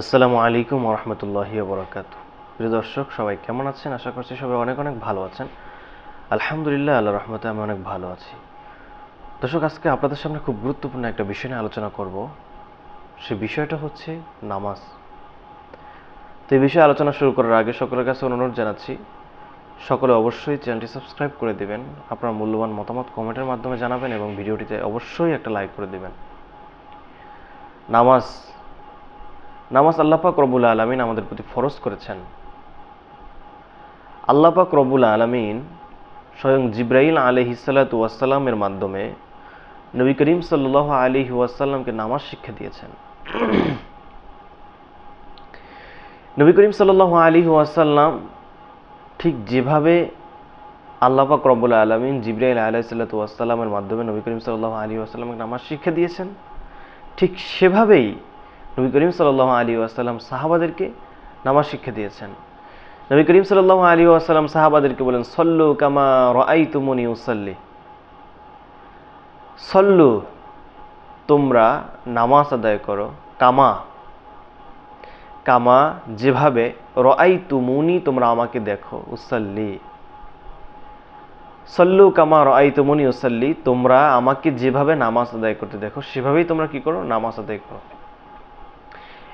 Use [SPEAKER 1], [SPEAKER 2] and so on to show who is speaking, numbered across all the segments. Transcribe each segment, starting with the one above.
[SPEAKER 1] আসসালামু আলাইকুম রহমতুল্লাহ বরাকাত প্রিয় দর্শক, সবাই কেমন আছেন? আশা করছি সবাই অনেক অনেক ভালো আছেন। আলহামদুলিল্লাহ আল্লাহ রহমতে আমি অনেক ভালো আছি। দর্শক, আজকে আপনাদের সামনে খুব গুরুত্বপূর্ণ একটা বিষয় নিয়ে আলোচনা করব। সে বিষয়টা হচ্ছে নামাজ। তো এই বিষয়ে আলোচনা শুরু করার আগে সকলের কাছে অনুরোধ জানাচ্ছি, সকলে অবশ্যই চ্যানেলটি সাবস্ক্রাইব করে দিবেন, আপনার মূল্যবান মতামত কমেন্টের মাধ্যমে জানাবেন এবং ভিডিওটিতে অবশ্যই একটা লাইক করে দিবেন। নামাজ নামাজ আল্লাপাক রবুল আলমিন আমাদের প্রতি ফরজ করেছেন। আল্লাপাক রবুল আলমিন স্বয়ং জিব্রাইল আলহ ওয়াসাল্লামের মাধ্যমে নবী করিম সাল্লাহ আলী ওয়াসাল্লামকে নামাজ শিক্ষা দিয়েছেন। নবী করিম সাল্লাহ আলী ওয়াসাল্লাম ঠিক যেভাবে আল্লাপাক রব্বুল আলমিন জিব্রাইল আলাইসাল্লাতামের মাধ্যমে নবী করিম সাল্লাহ আলী ওয়াসাল্লামকে নামাজ শিক্ষা দিয়েছেন, ঠিক সেভাবেই নবী করিম সাল্লাহ আলী আসাল্লাম সাহাবাদেরকে নামাজ শিক্ষা দিয়েছেন। নবী করিম সাল্লাহ আলী আসাল্লাম সাহাবাদেরকে বলেন, সল্লু কামা রাই তুমনি উসাল্লি। সল্লু, তোমরা নামাজ আদায় করো, কামা। কামা, যেভাবে রাই তুমুনি তোমরা আমাকে দেখো, উসাল্লি। সল্লু কামা রাই তুমুনি উসাল্লি, তোমরা আমাকে যেভাবে নামাজ আদায় করতে দেখো, সেভাবেই তোমরা কি করো? নামাজ আদায় করো।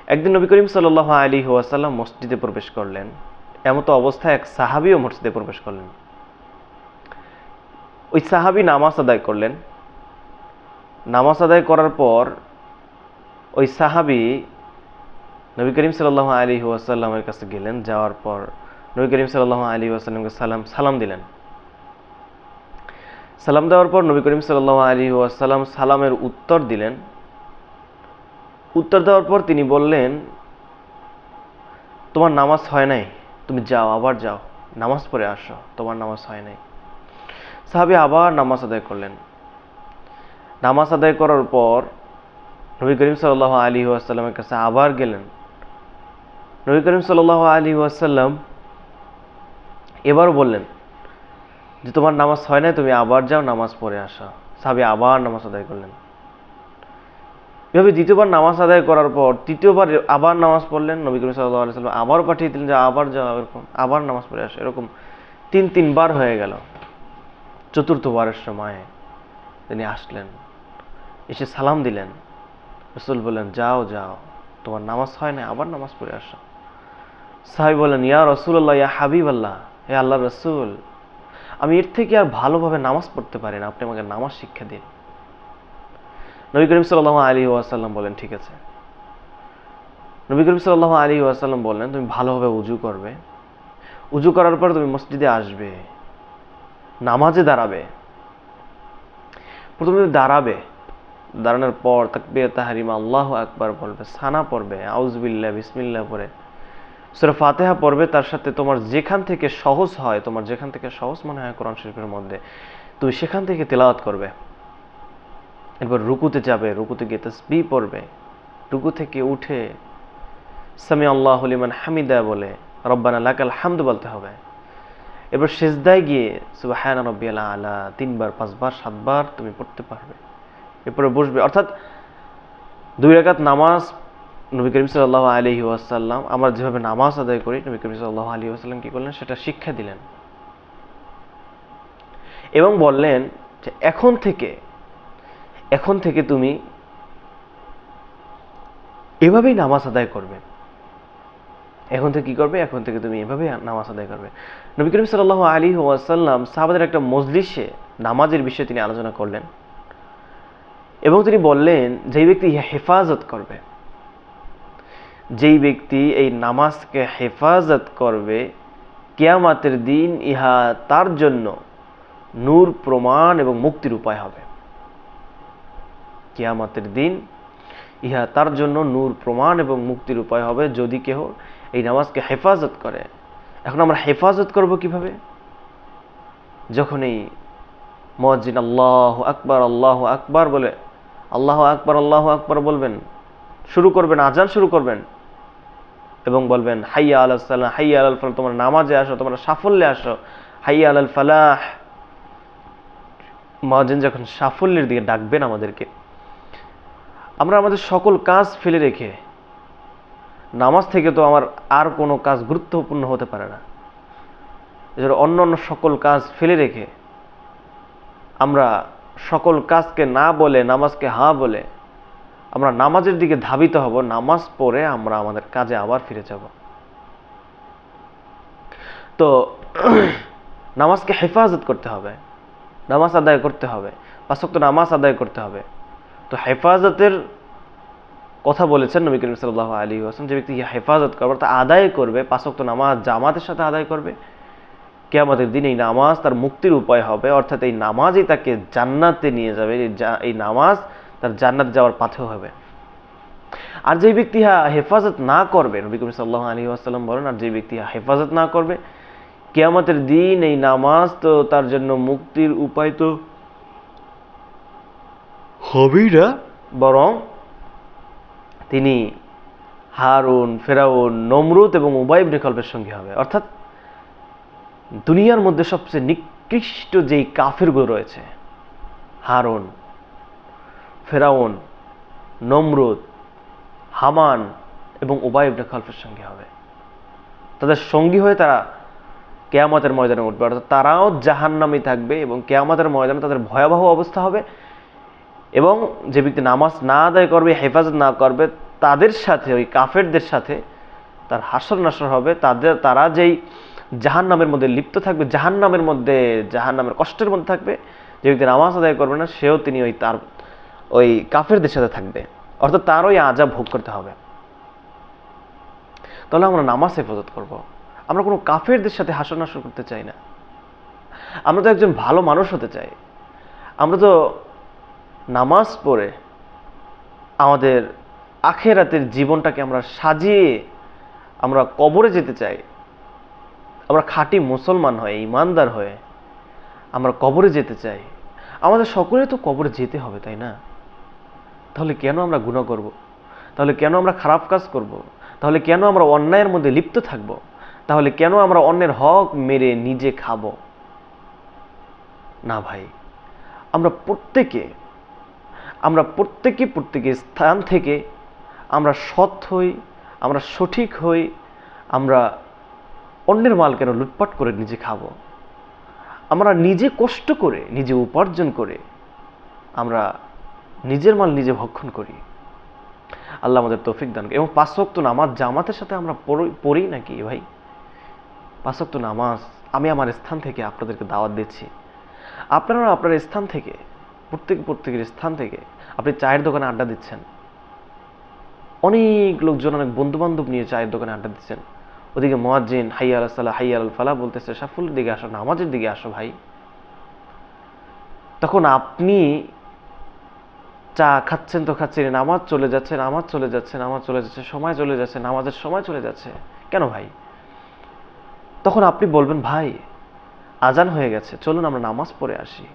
[SPEAKER 1] একদিন নবী করিম সাল আলী ওয়াসাল্লাম মসজিদে প্রবেশ করলেন। এমতো অবস্থায় এক সাহাবিও মসজিদে প্রবেশ করলেন। ওই সাহাবি নামাজ আদায় করলেন। নামাজ আদায় করার পর ওই সাহাবি নবী করিম সাল্লাহ আলী ওয়াসাল্লামের কাছে গেলেন। যাওয়ার পর নবী করিম সাল্লাহ আলী ওয়াসাল্লামকে সালাম সালাম দিলেন। সালাম দেওয়ার পর নবী করিম সাল্লাহ আলী ওয়াসাল্লাম সালামের উত্তর দিলেন। উত্তর দেওয়ার পর তিনি বললেন, তোমার নামাজ হয় নাই, তুমি যাও, আবার যাও, নামাজ পড়ে আসো, তোমার নামাজ হয় নাই। সাহাবি আবার নামাজ আদায় করলেন। নামাজ আদায় করার পর নবী করিম সাল আলী ওয়াসাল্লামের কাছে আবার গেলেন। নবী করিম সাল আলী ওয়াসাল্লাম এবার বললেন যে, তোমার নামাজ হয় নাই, তুমি আবার যাও, নামাজ পড়ে আসো। সাহাবি আবার নামাজ আদায় করলেন। এভাবে দ্বিতীয়বার নামাজ আদায় করার পর তৃতীয়বার আবার নামাজ পড়লেন নবী করিম সাল্লাহ সাল্লাম আবার পাঠিয়ে দিলেন যে আবার যাও, এরকম, আবার নামাজ পড়ে আসে, এরকম তিন, তিনবার হয়ে গেল। চতুর্থবারের সময় তিনি আসলেন, এসে সালাম দিলেন। রসুল বললেন, যাও যাও, তোমার নামাজ হয় না আবার নামাজ পড়ে আসো। সাহেব বললেন, ইয়া রসুল্লাহ ইয়া হাবিব আল্লাহ হে আল্লাহ রসুল, আমি এর থেকে আর ভালোভাবে নামাজ পড়তে পারি না, আপনি আমাকে নামাজ শিক্ষা দিন। নবী করিম সাল্লাহ আলী ওয়াসাল্লাম বলেন, ঠিক আছে। নবী করিম সাল্লাহ আলী ওয়াসাল্লাম বললেন, তুমি ভালোভাবে উজু করবে। উজু করার পর তুমি মসজিদে আসবে। নামাজে দাঁড়াবে। প্রথমে দাঁড়াবে। দাঁড়ানোর পর থাকবে তাহারিমা, আল্লাহ আকবার বলবে সানা পড়বে আউজবিল্লা বিসমিল্লা পরে সেটা ফাতেহা পড়বে, তার সাথে তোমার যেখান থেকে সহজ হয়, তোমার যেখান থেকে সহজ মনে হয় কোরআন শরীফের মধ্যে, তুমি সেখান থেকে তেলাওয়াত করবে। এরপর রুকুতে যাবে, রুকুতে গিয়ে তসবি পড়বে। রুকু থেকে উঠে সামি আল্লাহ হলিমান হামিদা বলে, রব্বানা লাকাল হামদ বলতে হবে। এরপর শেষদায় গিয়ে, সুবাহানা রব্বি আলা আলা তিনবার, পাঁচবার, সাতবার তুমি পড়তে পারবে। এরপরে বসবে। অর্থাৎ দুই রাকাত নামাজ নবী করিম সাল্লাহ আলহি ওয়াসাল্লাম, আমরা যেভাবে নামাজ আদায় করি, নবী করিম সাল্লাহ আলী ওয়াসাল্লাম কি করলেন? সেটা শিক্ষা দিলেন। এবং বললেন যে, এখন থেকে এখন থেকে তুমি এভাবেই নামাজ আদায় করবে। এখন থেকে কি করবে? এখন থেকে তুমি এভাবেই নামাজ আদায় করবে। নবী করিম সাল আলী ওয়াসাল্লাম সাহাবাদের একটা মজলিসে নামাজের বিষয়ে তিনি আলোচনা করলেন এবং তিনি বললেন, যেই ব্যক্তি হেফাজত করবে, যেই ব্যক্তি এই নামাজকে হেফাজত করবে, কেয়ামাতের দিন ইহা তার জন্য নূর, প্রমাণ এবং মুক্তির উপায় হবে। কিয়ামতের দিন, ইহা তার জন্য নূর, প্রমাণ এবং মুক্তির উপায় হবে যদি কেহ এই নামাজকে হেফাজত করে। এখন আমরা হেফাজত করব কীভাবে? যখন এই মজিন আল্লাহ আকবর আল্লাহ আকবর বলে, আল্লাহ আকবর আল্লাহ আকবর বলবেন, শুরু করবেন, আজান শুরু করবেন এবং বলবেন, হাইয়া আল্লাহ সাল্লাম হাইয়া আল ফালাহ, তোমরা নামাজে আসো, তোমরা সাফল্যে আসো, হাইয়া আল ফালাহ। মহাজিন যখন সাফল্যের দিকে ডাকবেন আমাদেরকে আমরা আমাদের সকল কাজ ফেলে রেখে নামাজ থেকে তো আমার আর কোনো কাজ গুরুত্বপূর্ণ হতে পারে না। এছাড়া অন্য অন্য সকল কাজ ফেলে রেখে আমরা সকল কাজকে না বলে, নামাজকে হ্যাঁ বলে আমরা নামাজের দিকে ধাবিত হব, নামাজ পড়ে আমরা আমাদের কাজে আবার ফিরে যাব। তো নামাজকে হেফাজত করতে হবে, নামাজ আদায় করতে হবে পাঁচক্ত নামাজ আদায় করতে হবে। তো হেফাজতের কথা বলেছেন নবী করিম সাল্লাহ আলী হাসান যে ব্যক্তি হেফাজত করবে তা আদায় করবে পাঁচক্ত নামাজ জামাতের সাথে আদায় করবে, কেয়ামতের দিন এই নামাজ তার মুক্তির উপায় হবে, অর্থাৎ এই নামাজই তাকে জান্নাতে নিয়ে যাবে, এই নামাজ তার জান্নাত যাওয়ার পাথেও হবে। আর যে ব্যক্তি হা হেফাজত না করবে, নবী করিম সাল্লাহ আলী আসসালাম বলেন, আর যে ব্যক্তি হা হেফাজত না করবে, কেয়ামতের দিন এই নামাজ তো তার জন্য মুক্তির উপায় তো হবেই না বরং তিনি হারুন, ফেরাউন, নমরুদ এবং উবাইব নিকল্পের সঙ্গী হবে। অর্থাৎ দুনিয়ার মধ্যে সবচেয়ে নিকৃষ্ট যেই কাফেরগুলো রয়েছে, হারুন, ফেরাউন, নমরুদ, হামান এবং উবাই ইবনে সঙ্গে হবে। তাদের সঙ্গী হয়ে তারা কেয়ামতের ময়দানে উঠবে। অর্থাৎ তারাও জাহান্নামি থাকবে এবং কেয়ামতের ময়দানে তাদের ভয়াবহ অবস্থা হবে। এবং যে ব্যক্তি নামাজ না আদায় করবে, হেফাজত না করবে, তাদের সাথে, ওই কাফেরদের সাথে তার হাসর নাসর হবে। তাদের, তারা যেই জাহান নামের মধ্যে লিপ্ত থাকবে জাহান নামের মধ্যে জাহান নামের কষ্টের মধ্যে থাকবে, যে ব্যক্তি নামাজ আদায় করবে না, সেও তিনি ওই তার, ওই কাফেরদের সাথে থাকবে। অর্থাৎ তার ওই আজা ভোগ করতে হবে। তাহলে আমরা নামাজ হেফাজত করব। আমরা কোনো কাফেরদের সাথে হাসর নাসর করতে চাই না। আমরা তো একজন ভালো মানুষ হতে চাই। আমরা তো নামাজ পড়ে আমাদের আখেরাতের জীবনটাকে আমরা সাজিয়ে আমরা কবরে যেতে চাই আমরা খাঁটি মুসলমান হয়ে, ইমানদার হয়ে আমরা কবরে যেতে চাই আমাদের সকলে তো কবরে যেতে হবে, তাই না তাহলে কেন আমরা গুণা করব। তাহলে কেন আমরা খারাপ কাজ করব। তাহলে কেন আমরা অন্যায়ের মধ্যে লিপ্ত থাকব। তাহলে কেন আমরা অন্যের হক মেরে নিজে খাব না ভাই, আমরা প্রত্যেকে আমরা প্রত্যেকে প্রত্যেকের স্থান থেকে আমরা সৎ হই, আমরা সঠিক হই, আমরা অন্যের মাল কেন লুটপাট করে নিজে খাব? আমরা নিজে কষ্ট করে, নিজে উপার্জন করে আমরা নিজের মাল নিজে ভক্ষণ করি। আল্লাহ আমাদের তৌফিক দান। এবং পাঁচক্ত নামাজ জামাতের সাথে আমরা পড়ি নাকি ভাই? পাঁচক্ত নামাজ আমি আমার স্থান থেকে আপনাদেরকে দাওয়াত দিচ্ছি। আপনারা আপনার স্থান থেকে প্রত্যেক, প্রত্যেকের স্থান থেকে আপনি চায়ের দোকানে আড্ডা দিচ্ছেন। অনেক লোকজন, অনেক বন্ধু বান্ধব নিয়ে চায়ের দোকানে আড্ডা দিচ্ছেন। ওদিকে মোয়াজ্জিন, হাইয়া আল সাল্লাহ হাইয়া আল ফালা বলতেছে সাফুলের দিকে আসো, নামাজের দিকে আসো ভাই। তখন আপনি চা খাচ্ছেন তো খাচ্ছেন নামাজ চলে যাচ্ছে, নামাজ চলে যাচ্ছে, নামাজ চলে যাচ্ছে, সময় চলে যাচ্ছে, নামাজের সময় চলে যাচ্ছে। কেন ভাই? তখন আপনি বলবেন, ভাই, আজান হয়ে গেছে, চলুন আমরা নামাজ পড়ে আসি।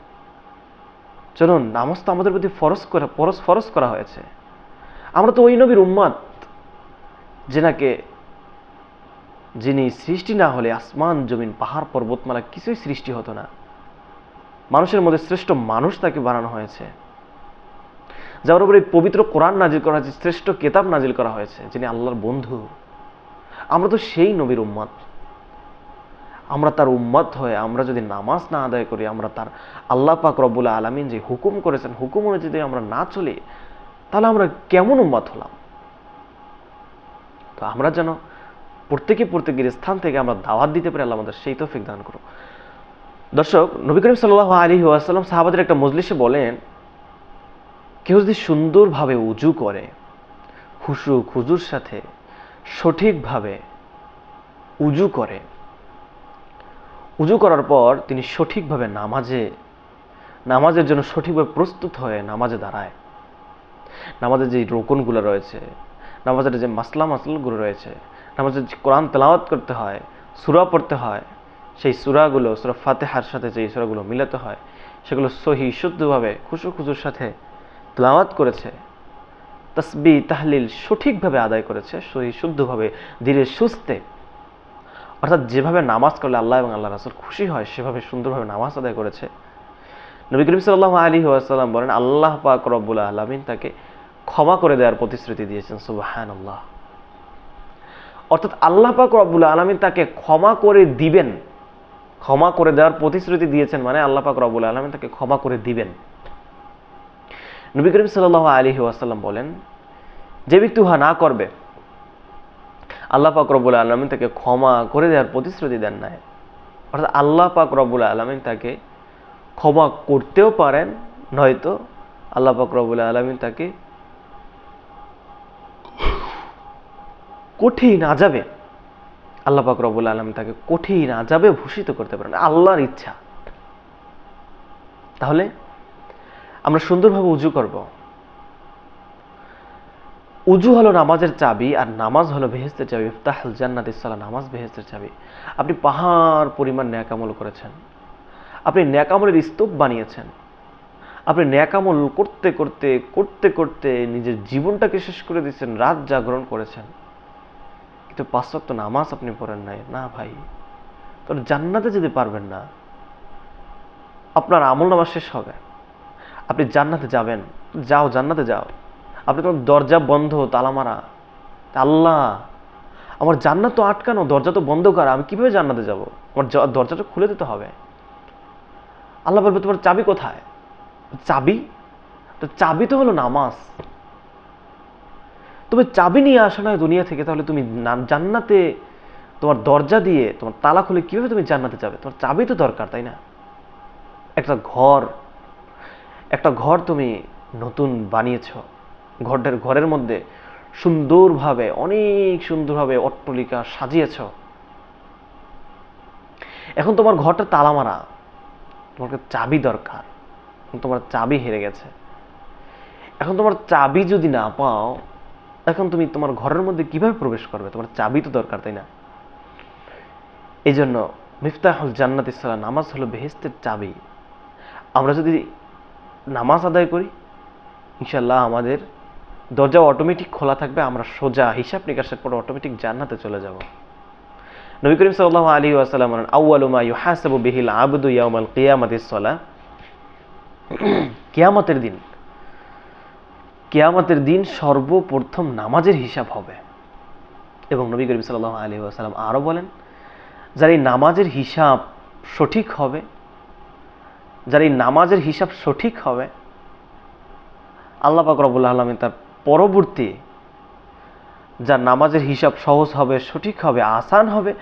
[SPEAKER 1] চলুন, নামাজ তো আমাদের প্রতি ফরজ করা ফরজ করা হয়েছে। আমরা তো ওই নবীর উম্মাদ, যেনাকে, যিনি সৃষ্টি না হলে আসমান, জমিন, পাহাড়, পর্বতমালা কিছুই সৃষ্টি হতো না। মানুষের মধ্যে শ্রেষ্ঠ মানুষ তাকে বানানো হয়েছে। যার উপরে পবিত্র কোরআন নাজিল করা হয়েছে, শ্রেষ্ঠ কেতাব নাজিল করা হয়েছে, যিনি আল্লাহর বন্ধু। আমরা তো সেই নবীর উম্মাদ। আমরা তার উম্মত হয়ে, আমরা যদি নামাজ না আদায় করি, আমরা তার আল্লাহ পাক রব্বুল আলমিন যে হুকুম করেছেন, হুকুম অনুযায়ী আমরা না চলি, তাহলে আমরা কেমন উম্মত হলাম? তো আমরা যেন প্রত্যেকে প্রত্যেকের স্থান থেকে আমরা দাওয়াত দিতে পারি, আল্লাহ আমাদের সেই তৌফিক দান করো দর্শক, নবী করিম সাল্লাহ আলী ওয়াসাল্লাম সাহাবাদের একটা মজলিসে বলেন, কেউ যদি সুন্দরভাবে উজু করে খুশু খুজুর সাথে সঠিকভাবে উজু করে উজু করার পর তিনি সঠিকভাবে নামাজে, নামাজের জন্য সঠিকভাবে প্রস্তুত হয়ে নামাজে দাঁড়ায়। নামাজের যে রোকনগুলো রয়েছে, নামাজের যে মাসলা মাসলাগুলো রয়েছে, নামাজের যে কোরআন তেলাওয়াত করতে হয়, সুরা পড়তে হয়, সেই সুরাগুলো, সুরা ফাতেহার সাথে যে সুরাগুলো মিলাতে হয়, সেগুলো সহি, শুদ্ধভাবে, খুশু খুশুর সাথে তেলাওয়াত করেছে, তসবি, তাহলিল সঠিকভাবে আদায় করেছে, সহি, শুদ্ধভাবে, ধীরে সুস্থে অর্থাৎ যেভাবে নামাজ করলে আল্লাহ এবং আল্লাহ রাসুল খুশি হয়, সেভাবে সুন্দরভাবে নামাজ আদায় করেছে। নবী করিম সাল্লাহ আলী ওয়াসাল্লাম বলেন, আল্লাহ পাক রব্বুল আলমিন তাকে ক্ষমা করে দেওয়ার প্রতিশ্রুতি দিয়েছেন সুবাহান আল্লাহ অর্থাৎ আল্লাহ পাক রব্বুল আলমিন তাকে ক্ষমা করে দিবেন। ক্ষমা করে দেওয়ার প্রতিশ্রুতি দিয়েছেন মানে আল্লাহ পাক রব্বুল আলমিন তাকে ক্ষমা করে দিবেন। নবী করিম সাল আলী ওয়াসাল্লাম বলেন, যে ব্যক্তি উহা না করবে আল্লাহ পাক রব্বুল আলমিন তাকে ক্ষমা করে দেওয়ার প্রতিশ্রুতি দেন নাই। অর্থাৎ আল্লাহ পাক রব্বুল আলমিন তাকে ক্ষমা করতেও পারেন, নয়তো আল্লাহ পাক রব্বুল আলমিন তাকে কঠিন আজাবে আল্লাহ পাক রব্বুল আলম তাকে কঠিন আজাবে ভূষিত করতে পারেন। আল্লাহর ইচ্ছা। তাহলে আমরা সুন্দরভাবে উজু করব। উজু হলো নামাজের চাবি আর নামাজ হলো বেহেস্তের চাবি। ইফতাহুল জান্নাত ইসালা নামাজ বেহেস্তের চাবি। আপনি পাহাড় পরিমাণ ন্যাকামল করেছেন। আপনি ন্যাকামলের স্তূপ বানিয়েছেন। আপনি ন্যাকামল করতে করতে করতে করতে নিজের জীবনটাকে শেষ করে দিয়েছেন, রাত জাগরণ করেছেন। কিন্তু পাশ্চাত্য নামাজ আপনি পড়েন নাই। না ভাই, তোর জান্নাতে যেতে পারবেন না। আপনার আমল নামাজ শেষ হবে। আপনি জান্নাতে যাবেন। যাও, জান্নাতে যাও। আপনি তোমার দরজা বন্ধ, তালা মারা। আল্লাহ, আমার জান্নাত তো আটকানো, দরজা তো বন্ধ করা, আমি কীভাবে জান্নাতে যাব? আমার দরজাটা খুলে দিতে হবে। আল্লাহ বলবে, তোমার চাবি কোথায়? চাবি? তো চাবি তো হলো নামাজ। তুমি চাবি নিয়ে আসা নয় দুনিয়া থেকে, তাহলে তুমি জান্নাতে তোমার দরজা দিয়ে, তোমার তালা খুলে কীভাবে তুমি জান্নাতে যাবে? তোমার চাবি তো দরকার, তাই না? একটা ঘর একটা ঘর তুমি নতুন বানিয়েছ। ঘরটার ঘরের মধ্যে সুন্দরভাবে, অনেক সুন্দরভাবে অট্টলিকা সাজিয়েছ। এখন তোমার ঘরটা তালা মারা তোমাকে চাবি দরকার। তোমার চাবি হেরে গেছে। এখন তোমার চাবি যদি না পাও, এখন তুমি তোমার ঘরের মধ্যে কীভাবে প্রবেশ করবে? তোমার চাবি তো দরকার, তাই না? এই জন্য মিফতাহুল জান্নাত ইসলাম নামাজ হলো বেহেস্তের চাবি। আমরা যদি নামাজ আদায় করি ইনশাল্লাহ আমাদের দরজা অটোমেটিক খোলা থাকবে, আমরা সোজা হিসাব নিকাশের পর অটোমেটিক জান্নাতে চলে যাব। নবী করিম সাল্লাহ আলী ওয়াসাল্লাম বলেন আউয়ালুমা ইউহাসাবু বিহিল আবদু ইয়ামাল কিয়ামাতিস সালাহ কিয়ামতের দিন কিয়ামতের দিন সর্বপ্রথম নামাজের হিসাব হবে। এবং নবী করিম সাল্লাহ আলী ওয়াসাল্লাম আরও বলেন, যার এই নামাজের হিসাব সঠিক হবে, যার এই নামাজের হিসাব সঠিক হবে, আল্লাহ পাক রব্বুল আলমী তার পরবর্তী যার নামাজের হিসাব সহজ হবে, সঠিক হবে, আসান হবে,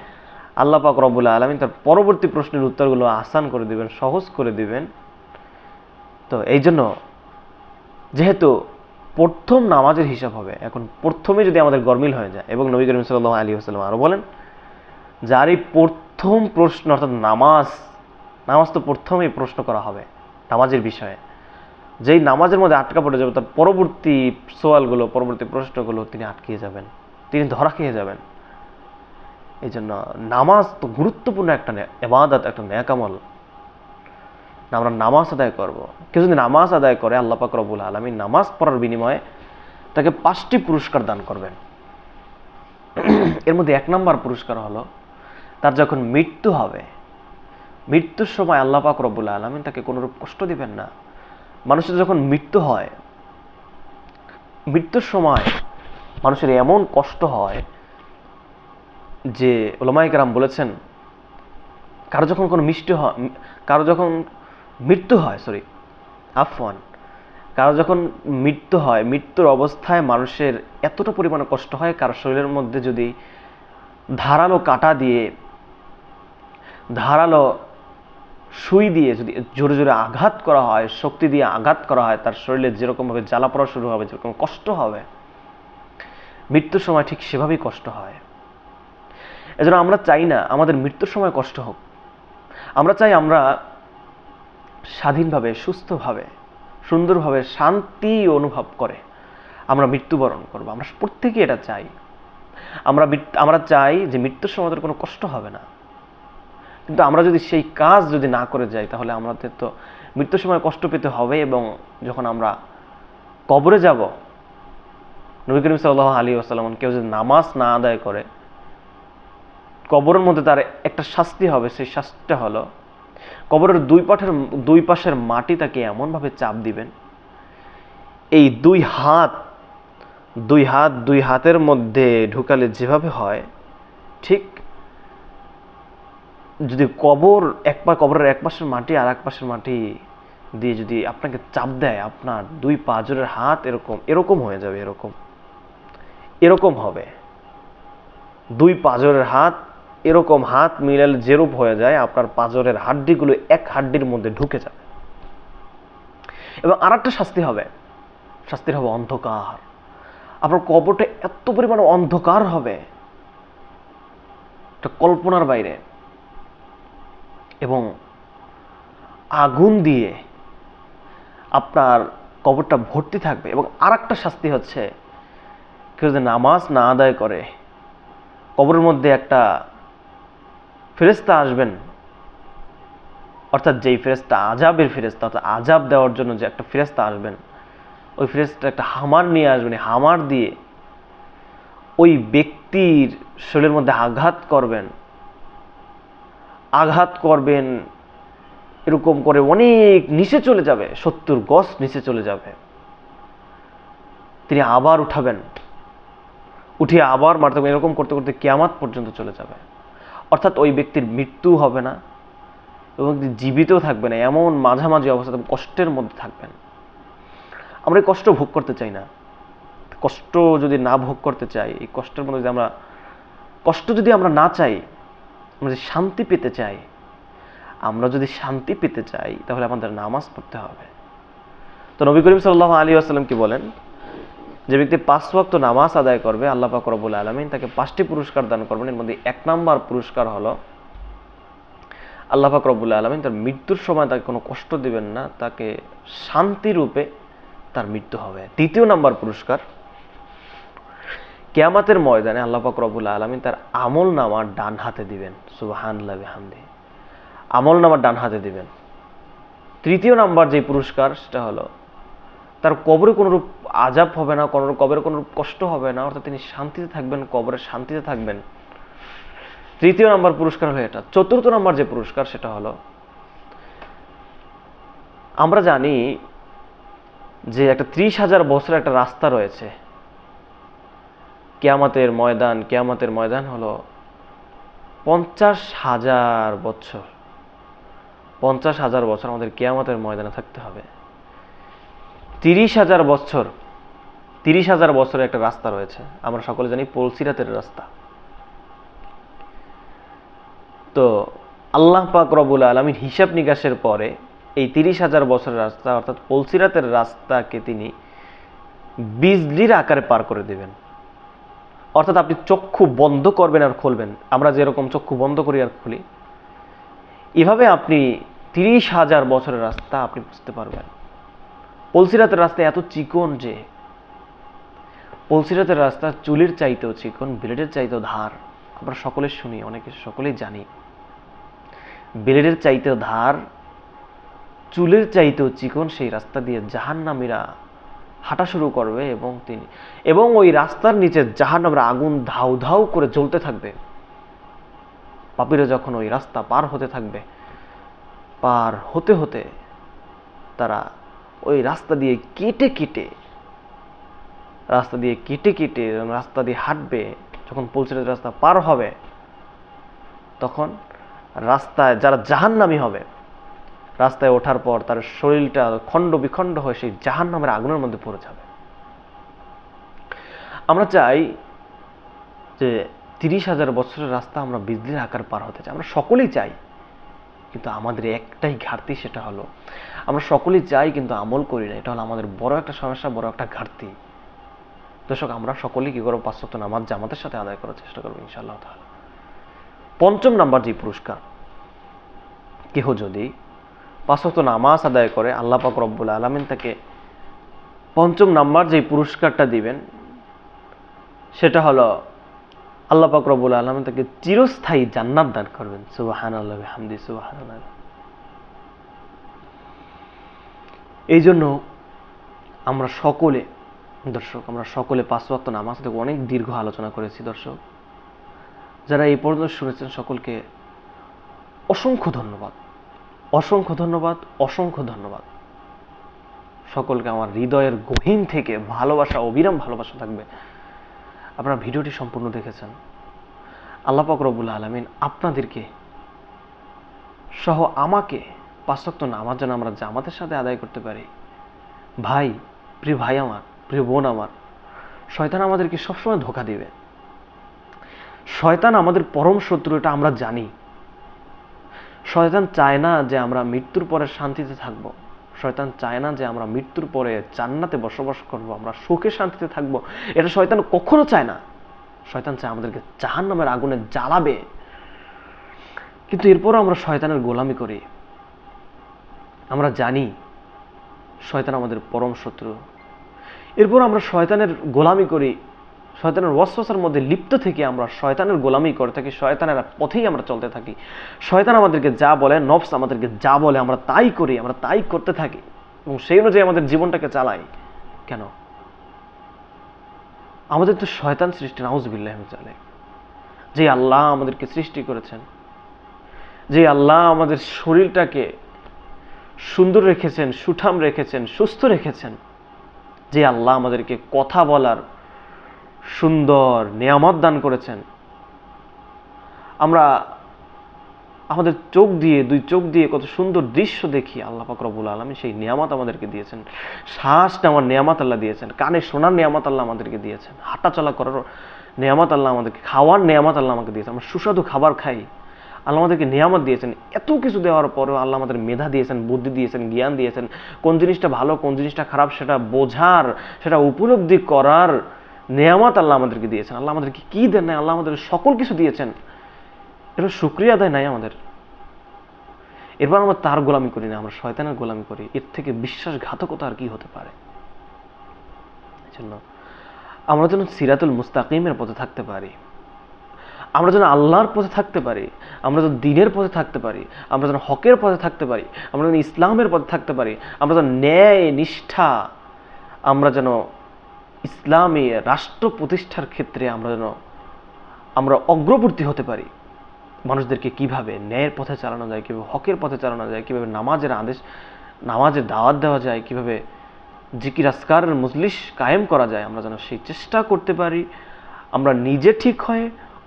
[SPEAKER 1] আল্লাহ পাক রব্বুল আলমী তার পরবর্তী প্রশ্নের উত্তরগুলো আসান করে দিবেন, সহজ করে দিবেন। তো এই জন্য যেহেতু প্রথম নামাজের হিসাব হবে, এখন প্রথমে যদি আমাদের গরমিল হয়ে যায়, এবং নবী করিম সাল্লাহ আলী আসাল্লাম আরও বলেন, যার এই প্রথম প্রশ্ন, অর্থাৎ নামাজ নামাজ তো প্রথমেই প্রশ্ন করা হবে, নামাজের বিষয়ে। যেই নামাজের মধ্যে আটকা পড়ে যাবে, তার পরবর্তী সোয়ালগুলো পরবর্তী প্রশ্নগুলো তিনি আটকিয়ে যাবেন। তিনি ধরা খেয়ে যাবেন। এই জন্য নামাজ তো গুরুত্বপূর্ণ একটা এবাদত একটা ন্যাকামল। আমরা নামাজ আদায় করব। কেউ যদি নামাজ আদায় করে, আল্লাহ পাক রবুল আলমী নামাজ পড়ার বিনিময়ে তাকে পাঁচটি পুরস্কার দান করবেন। এর মধ্যে এক নম্বর পুরস্কার হলো, তার যখন মৃত্যু হবে, মৃত্যুর সময় আল্লাহ পাক রব্বুল আলমিন তাকে কোনোরূপ কষ্ট দিবেন না। মানুষের যখন মৃত্যু হয়, মৃত্যুর সময় মানুষের এমন কষ্ট হয় যে ওলামাইকেরাম বলেছেন, কারও যখন কোনো মিষ্টি হয়, কারও যখন মৃত্যু হয় সরি আফওয়ান, কারও যখন মৃত্যু হয়, মৃত্যুর অবস্থায় মানুষের এতটা পরিমাণে কষ্ট হয়, কারও শরীরের মধ্যে যদি ধারালো কাটা দিয়ে, ধারালো সুই দিয়ে যদি জোরে জোরে আঘাত করা হয়, শক্তি দিয়ে আঘাত করা হয়, তার শরীরে যেরকমভাবে জ্বালা পড়া শুরু হবে, যেরকম কষ্ট হবে, মৃত্যুর সময় ঠিক সেভাবেই কষ্ট হয়। এজন্য আমরা চাই না আমাদের মৃত্যুর সময় কষ্ট হোক। আমরা চাই আমরা স্বাধীনভাবে, সুস্থভাবে, সুন্দরভাবে শান্তি অনুভব করে আমরা মৃত্যুবরণ করব। আমরা প্রত্যেকেই এটা চাই। আমরা আমরা চাই যে মৃত্যুর সময় কোনো কষ্ট হবে না। কিন্তু আমরা যদি সেই কাজ যদি না করে যাই, তাহলে আমাদের তো মৃত্যুর সময় কষ্ট পেতে হবে এবং যখন আমরা কবরে যাব, নবী করিম সাল্লাহ আলী আসালাম কেউ যদি নামাজ না আদায় করে, কবরের মধ্যে তার একটা শাস্তি হবে, সেই শাস্তিটা হলো কবরের দুই পাঠের, দুই পাশের মাটি তাকে এমনভাবে চাপ দিবেন, এই দুই হাত দুই হাত, দুই হাতের মধ্যে ঢুকালে যেভাবে হয়, ঠিক যদি কবর, এক পা কবরের এক পাশের মাটি আর এক পাশের মাটি দিয়ে যদি আপনাকে চাপ দেয়, আপনার দুই পাঁজরের হাত এরকম এরকম হয়ে যাবে, এরকম। এরকম হবে। দুই পাঁজরের হাত, এরকম হাত মিলালে যেরূপ হয়ে যায়, আপনার পাঁজরের হাড্ডিগুলো এক হাড্ডির মধ্যে ঢুকে যাবে। এবং আর একটা শাস্তি হবে। শাস্তির হবে অন্ধকার। আপনার কবরটা এত পরিমাণে অন্ধকার হবে। কল্পনার বাইরে। এবং আগুন দিয়ে আপনার কবরটা ভর্তি থাকবে এবং আর একটা শাস্তি হচ্ছে, কেউ যদি নামাজ না আদায় করে, কবরের মধ্যে একটা ফেরেস্তা আসবেন, অর্থাৎ যেই ফেরেস্তা আজাবের ফেরেস্তা অর্থাৎ আজাব দেওয়ার জন্য যে একটা ফেরেস্তা আসবেন, ওই ফেরেস্তা একটা হামার নিয়ে আসবেন হামার দিয়ে ওই ব্যক্তির শরীরের মধ্যে আঘাত করবেন আঘাত করবেন এরকম করে অনেক নিচে চলে যাবে সত্তর গজ নিচে চলে যাবে। তিনি আবার উঠাবেন। উঠিয়ে আবার মারতে হবে, এরকম করতে করতে কেয়ামাত পর্যন্ত চলে যাবে। অর্থাৎ ওই ব্যক্তির মৃত্যু হবে না এবং জীবিতও থাকবে না। এমন মাঝামাঝি অবস্থা কষ্টের মধ্যে থাকবেন। আমরা এই কষ্ট ভোগ করতে চাই না। কষ্ট যদি না ভোগ করতে চাই এই কষ্টের মধ্যে যদি আমরা কষ্ট যদি আমরা না চাই আমরা যদি শান্তি পেতে চাই, আমরা যদি শান্তি পেতে চাই, তাহলে আমাদের নামাজ পড়তে হবে। তো নবী করিম সাল্লাহ আলী আসসালাম কি বলেন? যে ব্যক্তি পাঁচ ওয়াক্ত নামাজ আদায় করবে, আল্লাহ পাক রব্বুল আলমিন তাকে পাঁচটি পুরস্কার দান করবেন। এর মধ্যে এক নাম্বার পুরস্কার হলো, আল্লাহ পাক রব্বুল আলমিন তার মৃত্যুর সময় তাকে কোনো কষ্ট দিবেন না, তাকে শান্তিরূপে তার মৃত্যু হবে। দ্বিতীয় নাম্বার পুরস্কার কেয়ামাতের ময়দানে আল্লাহ পাক রব্বুল আলমিন তার আমল নামার ডান হাতে দিবেন। সুবাহান হামদি আমল নামার ডান হাতে দিবেন। তৃতীয় নাম্বার যে পুরস্কার, সেটা হলো, তার কবরে কোনো রূপ আজাব হবে না, কোনো কবরে কোনো রূপ কষ্ট হবে না, অর্থাৎ তিনি শান্তিতে থাকবেন, কবরে শান্তিতে থাকবেন। তৃতীয় নাম্বার পুরস্কার হলো এটা। চতুর্থ নাম্বার যে পুরস্কার, সেটা হলো, আমরা জানি যে একটা ত্রিশ হাজার বছরের একটা রাস্তা রয়েছে। কেয়ামতের ময়দান কেয়ামতের ময়দান হলো পঞ্চাশ হাজার বছর। পঞ্চাশ হাজার বছর আমাদের কেয়ামতের ময়দানে থাকতে হবে। তিরিশ হাজার বছর, তিরিশ হাজার বছরের একটা রাস্তা রয়েছে। আমরা সকলে জানি পলসিরাতের রাস্তা। তো আল্লাহ পাক রবুল আলমীর হিসাব নিকাশের পরে এই তিরিশ হাজার বছরের রাস্তা অর্থাৎ পলসিরাতের রাস্তাকে তিনি বিজলির আকারে পার করে দেবেন। অর্থাৎ আপনি চক্ষু বন্ধ করবেন আর খুলবেন। আমরা যেরকম চক্ষু বন্ধ করি আর খুলি। এভাবে আপনি তিরিশ হাজার বছরের রাস্তা আপনি বুঝতে পারবেন। পলসিরাতের রাস্তা এত চিকন যে, পলসিরাতের রাস্তা চুলের চাইতেও চিকন, ব্লেডের চাইতেও ধার। আমরা সকলে শুনি, অনেকে সকলেই জানি। ব্লেডের চাইতেও ধার, চুলের চাইতেও চিকন সেই রাস্তা দিয়ে জাহান্নামীরা হাঁটা শুরু করবে এবং তিনি, এবং ওই রাস্তার নিচে জাহান্নামরা আগুন ধাউ ধাউ করে জ্বলতে থাকবে। পাপিরা যখন ওই রাস্তা পার হতে থাকবে, পার হতে হতে তারা ওই রাস্তা দিয়ে কেটে কেটে, রাস্তা দিয়ে কেটে কেটে রাস্তা দিয়ে হাঁটবে, যখন পৌঁছে রাস্তা পার হবে, তখন রাস্তায় যারা জাহান্নামী হবে রাস্তায় ওঠার পর তার শরীরটা খণ্ড বিখণ্ড হয়ে সেই জাহান নামের আগুনের মধ্যে পড়ে যাবে। আমরা চাই যে তিরিশ হাজার বছরের রাস্তা আমরা বিজলির আকার পার হতে চাই। আমরা সকলেই চাই, কিন্তু আমাদের একটাই ঘাটতি সেটা হলো, আমরা সকলেই চাই কিন্তু আমল করি না। এটা হলো আমাদের বড় একটা সমস্যা, বড় একটা ঘাটতি। দর্শক, আমরা সকলেই কি করব? পাঁচশত নামাজ জামাতের সাথে আদায় করার চেষ্টা করব, ইনশাআল্লাহ তাহলে পঞ্চম নাম্বার যে পুরস্কার, কেহ যদি পাঁচশত নামাজ আদায় করে আল্লাহ পাক রব্বুল আলমিন তাকে পঞ্চম নাম্বার যে পুরস্কারটা দিবেন, সেটা হলো আল্লাহ পাক রব্বুল আলমিন তাকে চিরস্থায়ী জান্নাত দান করবেন। সুবাহান আল্লাহ হামদি সুবাহান এই জন্য আমরা সকলে, দর্শক, আমরা সকলে পাঁচ ওয়াক্ত নামাজ থেকে অনেক দীর্ঘ আলোচনা করেছি, দর্শক। যারা এই পর্যন্ত শুনেছেন সকলকে অসংখ্য ধন্যবাদ। অসংখ্য ধন্যবাদ অসংখ্য ধন্যবাদ। সকলকে আমার হৃদয়ের গহীন থেকে ভালোবাসা, অবিরাম ভালোবাসা থাকবে। আপনারা ভিডিওটি সম্পূর্ণ দেখেছেন। আল্লাহ পাক রব্বুল আলমিন আপনাদেরকে সহ আমাকে পাঁচক্ত নামাজ যেন আমরা জামাতের সাথে আদায় করতে পারি। ভাই, প্রিয় ভাই আমার, প্রিয় বোন আমার, শয়তান আমাদেরকে সবসময় ধোকা দিবে। শয়তান আমাদের পরম শত্রু, এটা আমরা জানি। শয়তান চায় না যে আমরা মৃত্যুর পরে শান্তিতে থাকব। শয়তান চায় না যে আমরা মৃত্যুর পরে জান্নাতে বসবাস করব, আমরা সুখে শান্তিতে থাকব। এটা শয়তান কখনো চায় না। শয়তান চায় আমাদেরকে জাহান নামের আগুনে জ্বালাবে। কিন্তু এরপরও আমরা শয়তানের গোলামি করি। আমরা জানি শয়তান আমাদের পরম শত্রু। এরপর আমরা শয়তানের গোলামি করি। শয়তানের ওয়াসওয়াসার মধ্যে লিপ্ত থেকে আমরা শয়তানের গোলামি করে থাকি, শয়তানের পথেই আমরা চলতে থাকি। শয়তান আমাদেরকে যা বলে, নফস আমাদেরকে যা বলে, আমরা তাই করি, আমরা তাই করতে থাকি। এবং সেই অনুযায়ী আমাদের জীবনটাকে চালাই। কেন? আমাদের তো শয়তান সৃষ্টি, নাউজবিল্লাহ জানে যে আল্লাহ আমাদেরকে সৃষ্টি করেছেন, যে আল্লাহ আমাদের শরীরটাকে সুন্দর রেখেছেন, সুঠাম রেখেছেন, সুস্থ রেখেছেন, যে আল্লাহ আমাদেরকে কথা বলার সুন্দর নিয়ামত দান করেছেন। আমরা আমাদের চোখ দিয়ে, দুই চোখ দিয়ে কত সুন্দর দৃশ্য দেখি আল্লাহ পাকরবুল আলমী সেই নিয়ামত আমাদেরকে দিয়েছেন। শ্বাস নেওয়ার নিয়ামত আল্লাহ দিয়েছেন। কানে শোনার নিয়ামত আল্লাহ আমাদেরকে দিয়েছেন। হাঁটা চলা করার নিয়ামত আল্লাহ আমাদেরকে, খাওয়ার নিয়ামত আল্লাহ আমাকে দিয়েছেন। আমরা সুস্বাদু খাবার খাই। আল্লাহ আমাদেরকে নিয়ামত দিয়েছেন। এত কিছু দেওয়ার পরেও আল্লাহ আমাদের মেধা দিয়েছেন, বুদ্ধি দিয়েছেন, জ্ঞান দিয়েছেন। কোন জিনিসটা ভালো, কোন জিনিসটা খারাপ সেটা বোঝার, সেটা উপলব্ধি করার নিয়ামত আল্লাহ আমাদেরকে দিয়েছেন। আল্লাহ আমাদেরকে কি দেন নাই? আল্লাহ আমাদের সকল কিছু দিয়েছেন। এটা সুক্রিয়া দেয় নাই আমাদের। এরপর আমরা তার গোলামি করি না, আমরা শয়তানের গোলামি করি। এর থেকে বিশ্বাসঘাতকতা আর কি হতে পারে? জন্য আমরা যেন সিরাতুল মুস্তাকিমের পথে থাকতে পারি। আমরা যেন আল্লাহর পথে থাকতে পারি। আমরা যেন দিনের পথে থাকতে পারি। আমরা যেন হকের পথে থাকতে পারি। আমরা যেন ইসলামের পথে থাকতে পারি। আমরা যেন ন্যায়, নিষ্ঠা, আমরা যেন ইসলামী রাষ্ট্র প্রতিষ্ঠার ক্ষেত্রে আমরা যেন, আমরা অগ্রবর্তী হতে পারি। মানুষদেরকে কীভাবে ন্যায়ের পথে চালানো যায়, কীভাবে হকের পথে চালানো যায়, কীভাবে নামাজের আদেশ, নামাজের দাওয়াত দেওয়া যায়, কীভাবে জিকির আসকারের মজলিস কায়েম করা যায়, আমরা যেন সেই চেষ্টা করতে পারি, আমরা নিজে ঠিক হয়ে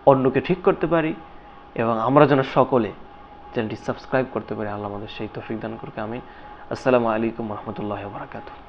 [SPEAKER 1] অন্যকে ঠিক করতে পারি এবং আমরা যেন সকলে চ্যানেলটি সাবস্ক্রাইব করতে পারি। আল্লাহ আমাদের সেই তফিক দান করকে আমি আসসালামু আলাইকুম রহমতুল্লাহ বারাকাতু